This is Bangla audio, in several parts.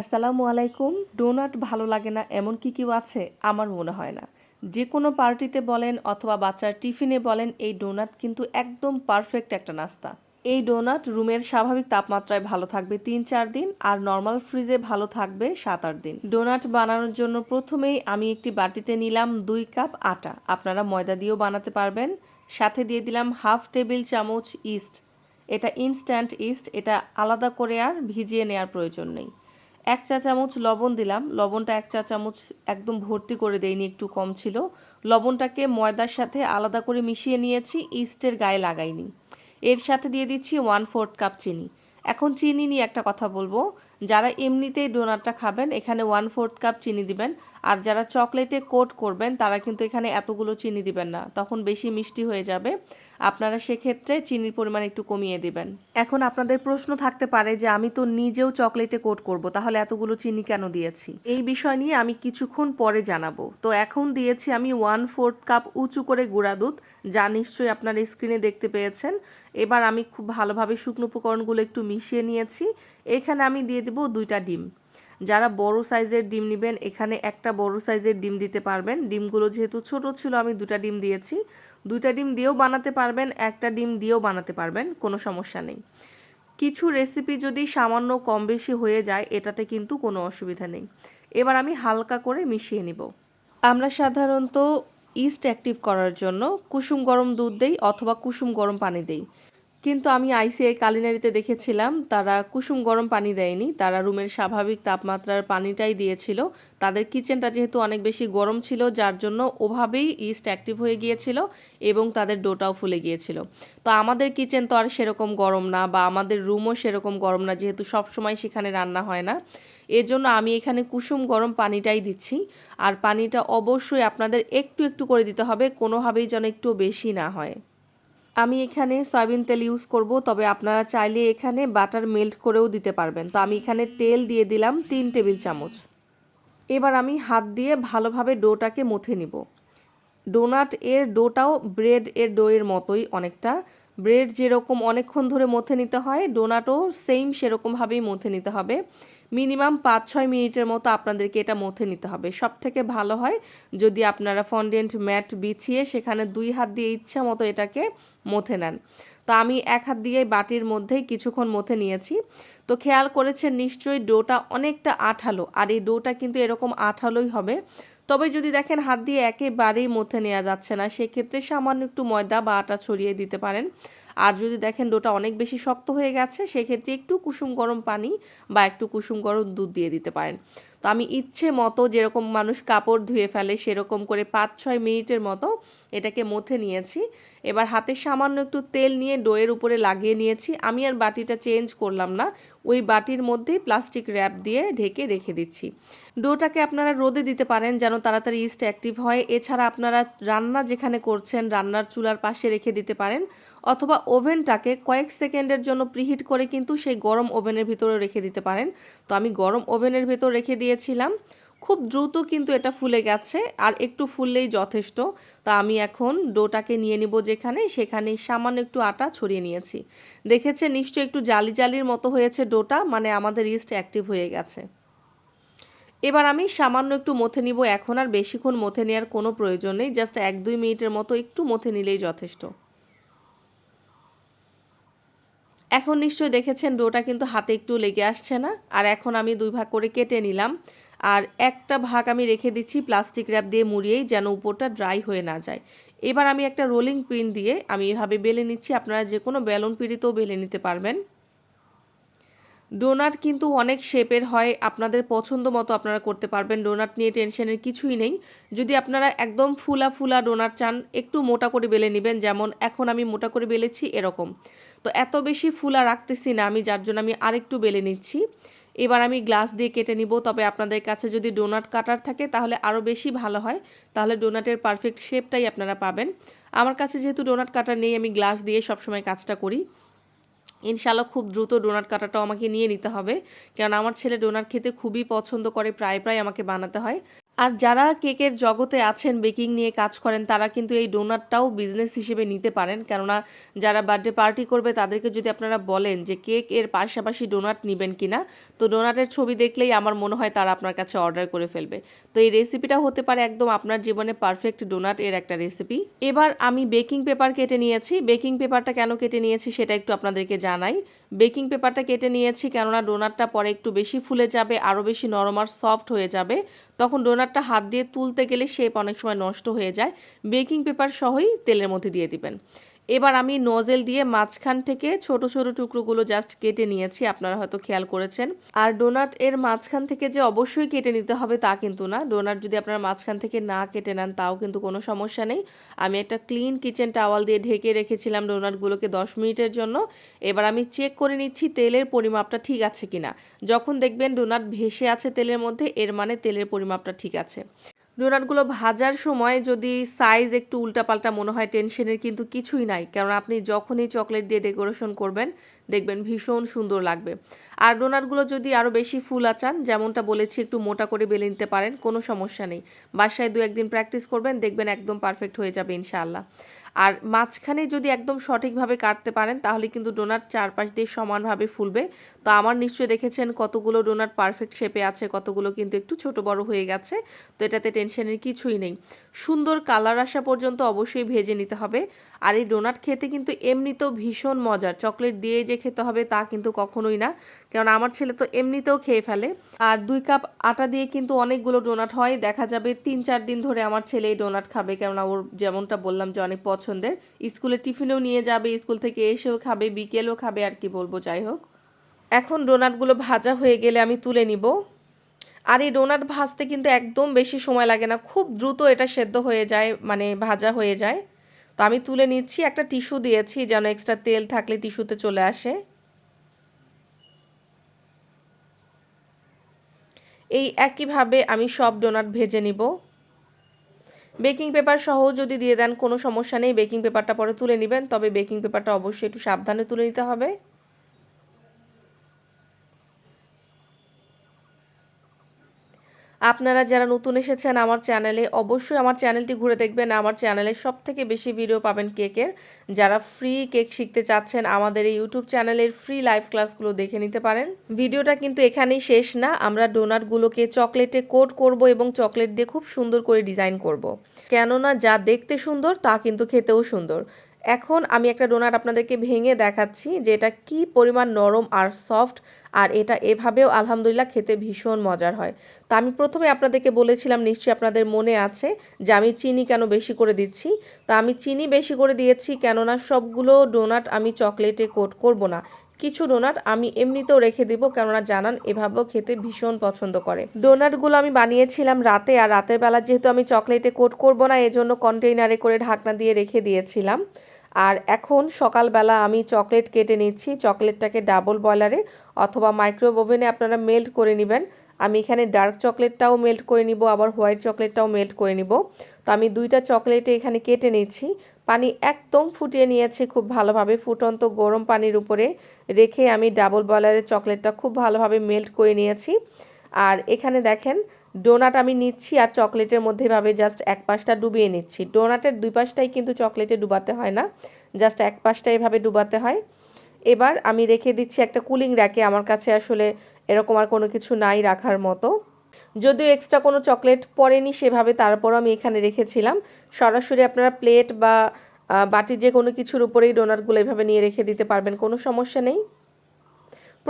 আসসালামু আলাইকুম। ডোনাট ভালো লাগে না, এমন কি কেউ আছে? আমার মনে হয় না। যে কোনো পার্টিতে বলেন অথবা বাচ্চার টিফিনে বলেন, এই ডোনাট কিন্তু একদম পারফেক্ট একটা নাস্তা। এই ডোনাট রুমের স্বাভাবিক তাপমাত্রায় ভালো থাকবে তিন চার দিন আর নর্মাল ফ্রিজে ভালো থাকবে সাত আট দিন। ডোনাট বানানোর জন্য প্রথমেই আমি একটি বাটিতে নিলাম দুই কাপ আটা। আপনারা ময়দা দিয়েও বানাতে পারবেন। সাথে দিয়ে দিলাম হাফ টেবিল চামচ ইস্ট। এটা ইনস্ট্যান্ট ইস্ট, এটা আলাদা করে আর ভিজিয়ে নেওয়ার প্রয়োজন নেই। এক চা চামচ লবণ দিলাম। লবণটা এক চা চামচ একদম ভর্তি করে দেয়নি একটু কম ছিল। লবণটাকে ময়দার সাথে আলাদা করে মিশিয়ে নিয়েছি, ইস্টের গায়ে লাগাইনি। এর সাথে দিয়ে দিচ্ছি ওয়ান ফোর্থ কাপ চিনি। এখন চিনি নিয়ে একটা কথা বলব। যারা এমনিতেই ডোনারটা খাবেন, এখানে ওয়ান ফোর্থ কাপ চিনি দিবেন। আর যারা চকলেটে কোট করবেন, তারা কিন্তু এখানে এতগুলো চিনি দিবেন না। তখন বেশি মিষ্টি হয়ে যাবে। আপনারা সেক্ষেত্রে চিনির পরিমাণ একটু কমিয়ে দিবেন। এখন আপনাদের প্রশ্ন থাকতে পারে যে, আমি তো নিজেও চকলেটে কোট করব, তাহলে এতগুলো চিনি কেন দিয়েছি? এই বিষয় নিয়ে আমি কিছুক্ষণ পরে জানাব। তো এখন দিয়েছি আমি ওয়ান ফোর্থ কাপ উঁচু করে গুঁড়া দুধ, যা নিশ্চয়ই আপনারা স্ক্রিনে দেখতে পেয়েছেন। এবার আমি খুব ভালোভাবে শুকনো উপকরণগুলো একটু মিশিয়ে নিয়েছি। এখানে আমি দিয়ে দেবো দুইটা ডিম। যারা বড় সাইজের ডিম নেবেন, এখানে একটা বড় সাইজের ডিম দিতে পারবেন। ডিমগুলো যেহেতু ছোট ছিল, আমি দুটা ডিম দিয়েছি। দুইটা ডিম দিয়েও বানাতে পারবেন, একটা ডিম দিয়েও বানাতে পারবেন, কোনো সমস্যা নেই। কিছু রেসিপি যদি সামান্য কম বেশি হয়ে যায়, এটাতে কিন্তু কোনো অসুবিধা নেই। এবার আমি হালকা করে মিশিয়ে নিব। আমরা সাধারণত ইস্ট অ্যাক্টিভ করার জন্য কুসুম গরম দুধ দেই অথবা কুসুম গরম পানি দেই। কিন্তু আমি আইসিআই কালিনারিতে দেখেছিলাম, তারা কুসুম গরম পানি দেয়নি, তারা রুমের স্বাভাবিক তাপমাত্রার পানিটাই দিয়েছিল। তাদের কিচেনটা যেহেতু অনেক বেশি গরম ছিল, যার জন্য ওভাবেই ইস্ট অ্যাক্টিভ হয়ে গিয়েছিল এবং তাদের ডোটাও ফুলে গিয়েছিল। তো আমাদের কিচেন তো আর সেরকম গরম না বা আমাদের রুমও সেরকম গরম না, যেহেতু সব সময় সেখানে রান্না হয় না। এর জন্য আমি এখানে কুসুম গরম পানিটাই দিচ্ছি। আর পানিটা অবশ্যই আপনাদের একটু একটু করে দিতে হবে, কোনোভাবেই যেন একটু বেশি না হয়। আমি এখানে সয়াবিন তেল ইউজ করব, তবে আপনারা চাইলে এখানে বাটার মেল্ট করেও দিতে পারবেন। তো আমি এখানে তেল দিয়ে দিলাম তিন টেবিল চামচ। এবার আমি হাত দিয়ে ভালোভাবে ডোটাকে মথে নিব। ডোনাট এর ডোটাও ব্রেড এর ডোয়ের মতোই অনেকটা। ব্রেড যেরকম অনেকক্ষণ ধরে মথে নিতে হয়, ডোনাটও সেম সেরকমভাবেই মথে নিতে হবে। মিনিমাম পাঁচ ছয় মিনিটের মতো আপনাদেরকে এটা মথে নিতে হবে। সব থেকে ভালো হয় যদি আপনারা ফন্ডেন্ট ম্যাট বিছিয়ে সেখানে দুই হাত দিয়ে ইচ্ছা মতো এটাকে মথে নেন। তো আমি এক হাত দিয়ে বাটির মধ্যেই কিছুক্ষণ মথে নিয়েছি। তো খেয়াল করেছেন, নিশ্চয়ই ডোটা অনেকটা আঠালো। আর এই ডোটা কিন্তু এরকম আঠালোই হবে। তবে যদি দেখেন, হাত দিয়ে একেবারেই মধ্যে নেওয়া যাচ্ছে না, সেক্ষেত্রে সামান্য একটু ময়দা বা আটা ছড়িয়ে দিতে পারেন। আর যদি দেখেন, ডোটা অনেক বেশি শক্ত হয়ে গেছে, সেক্ষেত্রে একটু কুসুম গরম পানি বা একটু কুসুম গরম দুধ দিয়ে দিতে পারেন। তো আমি ইচ্ছে মতো যেরকম মানুষ কাপড় ধুয়ে ফেলে সেরকম করে পাঁচ ছয় মিনিটের মতো এটাকে মথে নিয়েছি। এবার হাতে সামান্য একটু তেল নিয়ে ডোয়ের উপরে লাগিয়ে নিয়েছি। আমি আর বাটিটা চেঞ্জ করলাম না, ওই বাটির মধ্যেই প্লাস্টিক র্যাপ দিয়ে ঢেকে রেখে দিচ্ছি। ডোটাকে আপনারা রোদে দিতে পারেন যেন তাড়াতাড়ি ইস্ট অ্যাক্টিভ হয়। এছাড়া আপনারা রান্না যেখানে করছেন রান্নার চুলার পাশে রেখে দিতে পারেন। অথবা ওভেনটাকে কয়েক সেকেন্ডের জন্য প্রিহিট করে কিন্তু সেই গরম ওভেনের ভিতরে রেখে দিতে পারেন। তো আমি গরম ওভেনের ভেতর রেখে দিয়েছিলাম। খুব দ্রুত কিন্তু এটা ফুলে গেছে আর একটু ফুললেই যথেষ্ট। তা আমি এখন ডোটাকে নিয়ে নিব যেখানে সেখানে সামান্য একটু আটা ছড়িয়ে নিয়েছি। দেখেছে নিশ্চয়ই একটু জালি জালির মতো হয়েছে ডোটা মানে আমাদের ইস্ট অ্যাক্টিভ হয়ে গেছে। এবার আমি সামান্য একটু মথে নিব। এখন আর বেশিক্ষণ মথে নেওয়ার কোনো প্রয়োজন নেই। জাস্ট এক দুই মিনিটের মতো একটু মথে নিলেই যথেষ্ট। এখন নিশ্চয়ই দেখেছেন ডোটা কিন্তু হাতে একটু লেগে আসছে না। আর এখন আমি দুই ভাগ করে কেটে নিলাম। আর একটা ভাগ আমি রেখে দিচ্ছি প্লাস্টিক র্যাপ দিয়ে মুড়িয়েই যেন উপরটা ড্রাই হয়ে না যায়। এবার আমি একটা রোলিং পিন দিয়ে আমি এভাবে বেলে নিচ্ছি। আপনারা যে কোনো বেলুন পিড়িতেও বেলে নিতে পারবেন। ডোনাট কিন্তু অনেক শেপের হয়। আপনাদের পছন্দ মতো আপনারা করতে পারবেন। ডোনাট নিয়ে টেনশনের কিছুই নেই। যদি আপনারা একদম ফুলা ফুলা ডোনাট চান, একটু মোটা করে বেলে নেবেন। যেমন এখন আমি মোটা করে বেলেছি এরকম। তো এত বেশি ফুলা রাখতেছি না আমি, যার জন্য আমি আরেকটু বেলে নিচ্ছি। এবার আমি গ্লাস দিয়ে কেটে নিব, তবে আপনাদের কাছে যদি ডোনাট কাটার থাকে তাহলে আরও বেশি ভালো হয়। তাহলে ডোনাটের পারফেক্ট শেপটাই আপনারা পাবেন। আমার কাছে যেহেতু ডোনাট কাটার নেই, আমি গ্লাস দিয়ে সবসময় কাজটা করি। ইনশাল্লাহ খুব দ্রুত ডোনাট কাটাটাও আমাকে নিয়ে নিতে হবে। কারণ আমার ছেলে ডোনাট খেতে খুবই পছন্দ করে, প্রায় প্রায় আমাকে বানাতে হয়। আর যারা কেকের জগতে আছেন, বেকিং নিয়ে কাজ করেন, তারা কিন্তু এই ডোনাটটাও বিজনেস হিসেবে নিতে পারেন। কেননা যারা বার্থডে পার্টি করবে, তাদেরকে যদি আপনারা বলেন যে কেক এর পাশাপাশি ডোনাট নেবেন কিনা, তো ডোনাটের ছবি দেখলেই আমার মনে হয় তারা আপনার কাছে অর্ডার করে ফেলবে। তো এই রেসিপিটা হতে পারে একদম আপনার জীবনে পারফেক্ট ডোনাট এর একটা রেসিপি এবার আমি বেকিং পেপার কেটে নিয়েছি। বেকিং পেপারটা কেন কেটে নিয়েছি, সেটা একটু আপনাদেরকে জানাই। বেকিং পেপারটা কেটে নিয়েছি, কেননা ডোনারটা পরে একটু বেশি ফুলে যাবে, আরও বেশি নরম আর সফট হয়ে যাবে। তখন ডোনারটা হাত দিয়ে তুলতে গেলে শেপ অনেক সময় নষ্ট হয়ে যায়। বেকিং পেপার সহই তেলের মধ্যে দিয়ে দিবেন। এবার আমি নজেল দিয়ে মাঝখান থেকে ছোট ছোট টুকরোগুলো জাস্ট কেটে নিয়েছি, আপনারা হয়তো খেয়াল করেছেন। আর ডোনাট এর মাঝখান থেকে যে অবশ্যই কেটে নিতে হবে তা কিন্তু না। ডোনাট যদি আপনারা মাঝখান থেকে না কেটে নেন, তাও কিন্তু কোনো সমস্যা নেই। আমি একটা ক্লিন কিচেন টাওয়াল দিয়ে ঢেকে রেখেছিলাম ডোনাটগুলোকে দশ মিনিটের জন্য। এবার আমি চেক করে নিচ্ছি তেলের পরিমাপটা ঠিক আছে কিনা। যখন দেখবেন ডোনাট ভেসে আছে তেলের মধ্যে, এর মানে তেলের পরিমাপটা ঠিক আছে। ডোনাটগুলো ভাজার সময় যদি সাইজ একটু উল্টাপাল্টা মনে হয় টেনশনের কিন্তু কিছুই নাই। কারণ আপনি যখনই চকলেট দিয়ে ডেকোরেশন করবেন, দেখবেন ভীষণ সুন্দর লাগবে। আর ডোনাটগুলো যদি আরও বেশি ফুল আচান যেমনটা বলেছি, একটু মোটা করে বেলে নিতে পারেন, কোনো সমস্যা নেই। বাসায় দু একদিন প্র্যাকটিস করবেন, দেখবেন একদম পারফেক্ট হয়ে যাবে ইনশাআল্লাহ। আর মাঝখানে যদি একদম সঠিকভাবে কাটতে পারেন, তাহলে কিন্তু ডোনাট চারপাশ দিয়ে সমানভাবে ফুলবে। তো আমার নিশ্চয়ই দেখেছেন কতগুলো ডোনাট পারফেক্ট শেপে আছে, কতগুলো কিন্তু একটু ছোট বড় হয়ে গেছে। তো এটাতে টেনশনের কিছুই নেই। সুন্দর কালার আসা পর্যন্ত অবশ্যই ভেজে নিতে হবে। আর এই ডোনাট খেতে কিন্তু এমনিতেও ভীষণ মজার। চকলেট দিয়ে যে খেতে হবে তা কিন্তু কখনোই না। কারণ আমার ছেলে তো এমনিতেও খেয়ে ফেলে। আর দুই কাপ আটা দিয়ে কিন্তু অনেকগুলো ডোনাট হয়। দেখা যাবে তিন চার দিন ধরে আমার ছেলে এই ডোনাট খাবে। কেননা ওর যেমনটা বললাম যে অনেক পছন্দের। স্কুলে টিফিনেও নিয়ে যাবে, স্কুল থেকে এসেও খাবে, বিকেলেও খাবে আর কি বলব, যাই হোক। এখন ডোনাটগুলো ভাজা হয়ে গেলে আমি তুলে নিব। আর এই ডোনাট ভাজতে কিন্তু একদম বেশি সময় লাগে না। খুব দ্রুত এটা সেদ্ধ হয়ে যায় মানে ভাজা হয়ে যায়। তো আমি তুলে নিচ্ছি, একটা টিস্যু দিয়েছি, যেন এক্সট্রা তেল থাকলে টিস্যুতে চলে আসে। এই একইভাবে আমি সব ডোনাট ভেজে নিব। বেকিং পেপার সহ যদি দিয়ে দেন, কোনো সমস্যা নেই। বেকিং পেপারটা পরে তুলে নেবেন, তবে বেকিং পেপারটা অবশ্যই একটু সাবধানে তুলে নিতে হবে। আপনারা যারা নতুন এসেছেন আমার চ্যানেলে, অবশ্যই আমার চ্যানেলটি ঘুরে দেখবেন। আমার চ্যানেলে সব থেকে বেশি ভিডিও পাবেন কেকের। যারা ফ্রি কেক শিখতে চাচ্ছেন, আমাদের এই ইউটিউব চ্যানেলের ফ্রি লাইভ ক্লাসগুলো দেখে নিতে পারেন। ভিডিওটা কিন্তু এখানেই শেষ না। আমরা ডোনাটগুলোকে চকলেটে কোট করব এবং চকলেট দিয়ে খুব সুন্দর করে ডিজাইন করব। কেননা যা দেখতে সুন্দর, তা কিন্তু খেতেও সুন্দর। এখন আমি একটা ডোনাট আপনাদেরকে ভেঙে দেখাচ্ছি যে এটা কি পরিমাণ নরম আর সফট, আর এটা এভাবেও আলহামদুলিল্লাহ খেতে ভীষণ মজার হয়। তো আমি প্রথমে আপনাদেরকে বলেছিলাম, নিশ্চয়ই আপনাদের মনে আছে, যে আমি চিনি কেন বেশি করে দিচ্ছি? তো আমি চিনি বেশি করে দিয়েছি কেননা সবগুলো ডোনাট আমি চকলেটে কোট করব না। কিছু ডোনাট আমি এমনিতেও রেখে দিব, কেননা জানান এভাবেও খেতে ভীষণ পছন্দ করে। ডোনাটগুলো আমি বানিয়েছিলাম রাতে, আর রাতের বেলা যেহেতু আমি চকলেটে কোট করব না, এজন্য কন্টেইনারে করে ঢাকনা দিয়ে রেখে দিয়েছিলাম। আর এখন সকালবেলা আমি চকলেট কেটে নিচ্ছি। চকলেটটাকে ডাবল বয়লারে অথবা মাইক্রোওয়েভ ওভেনে আপনারা মেল্ট করে নেবেন। আমি এখানে ডার্ক চকলেটটাও মেল্ট করে নিব, আবার হোয়াইট চকলেটটাও মেল্ট করে নিব। তো আমি দুইটা চকলেটে এখানে কেটে নিচ্ছি। পানি একদম ফুটিয়ে নিয়েছি খুব ভালোভাবে, ফুটন্ত গরম পানির উপরে রেখে আমি ডাবল বয়লারের চকলেটটা খুব ভালোভাবে মেল্ট করে নিয়েছি। আর এখানে দেখেন ডোনাট আমি নিচ্ছি আর চকলেটের মধ্যে এভাবে জাস্ট এক পাশটা ডুবিয়ে নিচ্ছি। ডোনাটের দুই পাশটাই কিন্তু চকলেটে ডুবাতে হয় না জাস্ট এক পাশটা এভাবে ডুবাতে হয়। এবার আমি রেখে দিচ্ছি একটা কুলিং র্যাকে, আমার কাছে আসলে এরকম আর কোনো কিছু নাই রাখার মতো। যদিও এক্সট্রা কোনো চকলেট পড়েনি সেভাবে, তারপরও আমি এখানে রেখেছিলাম। সরাসরি আপনারা প্লেট বা বাটি যে কোনো কিছুর উপরেই ডোনাটগুলো এভাবে নিয়ে রেখে দিতে পারবেন, কোনো সমস্যা নেই।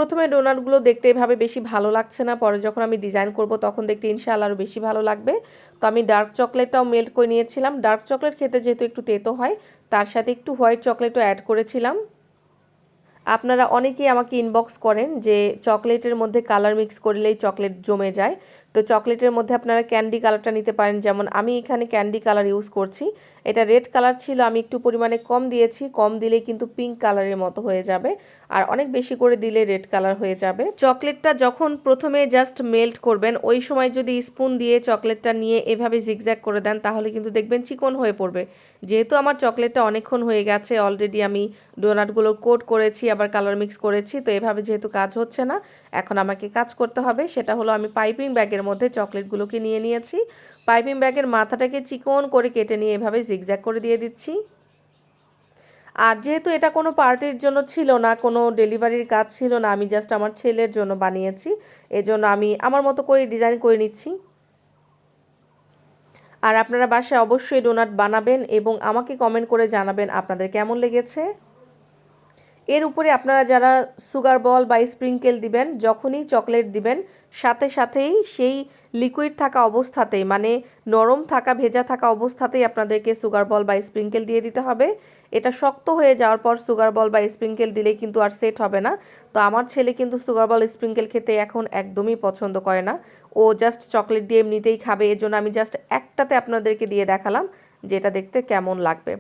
প্রথমে ডোনাটগুলো দেখতে এভাবে বেশি ভালো লাগছে না, পরে যখন আমি ডিজাইন করব তখন দেখতে ইনশাল আরও বেশি ভালো লাগবে। তো আমি ডার্ক চকলেটটাও মেল্ট করে নিয়েছিলাম। ডার্ক চকলেট খেতে যেহেতু একটু তেতো হয়, তার সাথে একটু হোয়াইট চকলেটও অ্যাড করেছিলাম। আপনারা অনেকেই আমাকে ইনবক্স করেন যে চকলেটের মধ্যে কালার মিক্স করলেই চকলেট জমে যায়। তো চকলেটের মধ্যে আপনারা ক্যান্ডি কালারটা নিতে পারেন। যেমন আমি এখানে ক্যান্ডি কালার ইউজ করছি। এটা রেড কালার ছিল, আমি একটু পরিমাণে কম দিয়েছি। কম দিলে কিন্তু পিঙ্ক কালারের মতো হয়ে যাবে। আর অনেক বেশি করে দিলে রেড কালার হয়ে যাবে। চকলেটটা যখন প্রথমে জাস্ট মেল্ট করবেন, ওই সময় যদি স্পুন দিয়ে চকলেটটা নিয়ে এভাবে জিগজ্যাগ করে দেন, তাহলে কিন্তু দেখবেন চিকন হয়ে পড়বে। যেহেতু আমার চকলেটটা অনেকক্ষণ হয়ে গেছে অলরেডি আমি ডোনাটগুলো কোট করেছি, আবার কালার মিক্স করেছি, তো এভাবে যেহেতু কাজ হচ্ছে না, এখন আমাকে কাজ করতে হবে। সেটা হলো আমি পাইপিং ব্যাগের ব্যাগের মধ্যে চকলেটগুলোকে নিয়ে নিয়েছি। পাইপিং ব্যাগের মাথাটাকে চিকন করে কেটে নিয়ে এভাবে জিগজ্যাগ করে দিয়ে দিচ্ছি। আর যেহেতু এটা কোনো পার্টির জন্য ছিল না, কোনো ডেলিভারির কাজ ছিল না, আমি জাস্ট আমার ছেলের জন্য বানিয়েছি। এজন্য আমি আমার মতো করে ডিজাইন করে নিচ্ছি। আর আপনারা বাসায় অবশ্যই ডোনাট বানাবেন এবং আমাকে কমেন্ট করে জানাবেন আপনাদের কেমন লেগেছে। এর উপরে আপনারা যারা সুগার বল বা স্প্রিঙ্কেল দিবেন, যখনই চকলেট দিবেন, সাথে সাথেই সেই লিকুইড থাকা অবস্থাতেই মানে নরম থাকা, ভেজা থাকা অবস্থাতেই আপনাদেরকে সুগার বল বা স্প্রিঙ্কেল দিয়ে দিতে হবে। এটা শক্ত হয়ে যাওয়ার পর সুগার বল বা স্প্রিঙ্কেল দিলে কিন্তু আর সেট হবে না। তো আমার ছেলে কিন্তু সুগার বল স্প্রিঙ্কেল খেতে এখন একদমই পছন্দ করে না। ও জাস্ট চকলেট দিয়ে এমনিতেই খাবে, এর জন্য আমি জাস্ট একটাতে আপনাদেরকে দিয়ে দেখালাম যে এটা দেখতে কেমন লাগবে।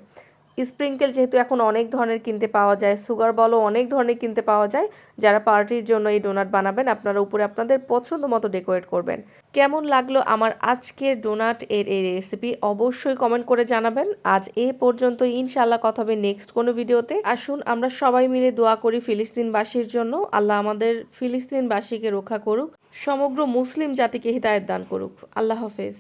স্প্রিঙ্কেল যেহেতু এখন অনেক ধরনের কিনতে পাওয়া যায়, সুগার বলও অনেক ধরনের কিনতে পাওয়া যায়, যারা পার্টির জন্য এই ডোনাট বানাবেন আপনারা উপরে আপনাদের পছন্দ মতো ডেকোরেট করবেন। কেমন লাগল আমার আজকের ডোনাট এর এই রেসিপি অবশ্যই কমেন্ট করে জানাবেন। আজ এ পর্যন্ত ইনশাল্লাহ কথা হবে নেক্সট কোনো ভিডিওতে। আসুন, আমরা সবাই মিলে দোয়া করি ফিলিস্তিনবাসীর জন্য। আল্লাহ আমাদের ফিলিস্তিনবাসীকে রক্ষা করুক, সমগ্র মুসলিম জাতিকে হিদায়ত দান করুক। আল্লাহ হাফেজ।